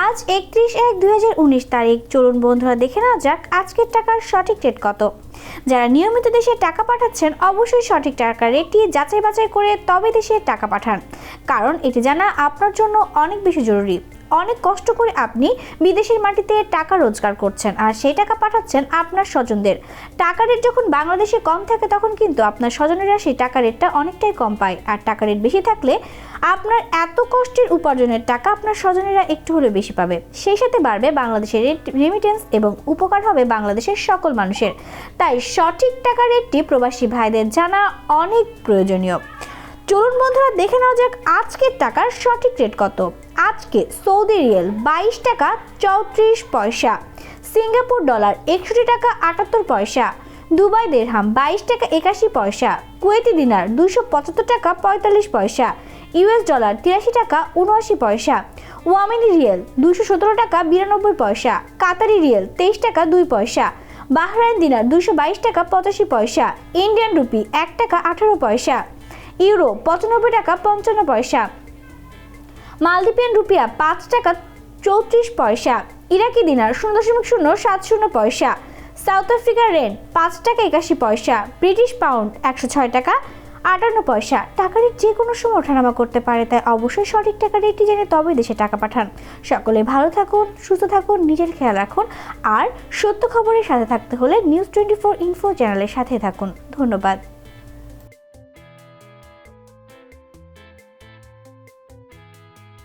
আজ একত্রিশ এক দুই তারিখ। চলুন বন্ধুরা দেখে নেওয়া যাক আজকের টাকার সঠিক রেট কত। যারা নিয়মিত দেশে টাকা পাঠাচ্ছেন, অবশ্যই সঠিক টাকার রেটটি যাচাই বাছাই করে তবে দেশে টাকা পাঠান। কারণ এটি জানা আপনার জন্য অনেক বেশি জরুরি। অনেক কষ্ট করে আপনি বিদেশের মাটিতে টাকা রোজগার করছেন আর সেই টাকা পাঠাচ্ছেন আপনার স্বজনদের। টাকা রেট যখন বাংলাদেশে কম থাকে তখন কিন্তু আপনার স্বজনেরা সেই টাকা রেটটা অনেকটাই কম পায়। আর টাকা রেট বেশি থাকলে আপনার এত কষ্টের উপার্জনের টাকা আপনার স্বজনেরা একটু হলে বেশি পাবে। সেই সাথে বাড়বে বাংলাদেশের রেমিটেন্স এবং উপকার হবে বাংলাদেশের সকল মানুষের। তাই সঠিক টাকা রেটটি প্রবাসী ভাইদের জানা অনেক প্রয়োজনীয়। চলুন বন্ধুরা দেখে নেওয়া যাক আজকের টাকার সঠিক রেট কত। আজকে সৌদি রিয়েল বাইশ টাকা চৌত্রিশ পয়সা, সিঙ্গাপুর ডলার একষট্টি টাকা আটাত্তর পয়সা, দুবাই দেড়হাম বাইশ টাকা একাশি পয়সা, কুয়েতি দিনার দুশো পঁচাত্তর টাকা পঁয়তাল্লিশ পয়সা, ইউএস ডলার তিরাশি টাকা উনআশি পয়সা, ওয়ামিনি রিয়েল দুশো সতেরো টাকা বিরানব্বই পয়সা, কাতারি রিয়েল তেইশ টাকা দুই পয়সা, বাহরাইন দিনার দুশো বাইশ টাকা পঁচাশি পয়সা, ইন্ডিয়ান রুপি এক টাকা আঠারো পয়সা, ইউরো পঁচানব্বই টাকা পঞ্চান্ন পয়সা মালদ্বীপিয়ান রুপিয়া পাঁচ টাকা চৌত্রিশ পয়সা, ইরাকি দিনার শূন্য দশমিক শূন্য সাত শূন্য পয়সা, সাউথ আফ্রিকার রেন পাঁচ টাকা একাশি পয়সা, ব্রিটিশ পাউন্ড একশো ছয় টাকা আটান্ন পয়সা। টাকা রেট যে কোনো সময় ওঠানামা করতে পারে, তাই অবশ্যই সঠিক টাকা রেটটি জেনে তবে দেশে টাকা পাঠান। সকলে ভালো থাকুন, সুস্থ থাকুন, নিজের খেয়াল রাখুন আর সত্য খবরের সাথে থাকতে হলে নিউজ টোয়েন্টি ফোর ইনফো চ্যানেলের সাথে থাকুন। ধন্যবাদ।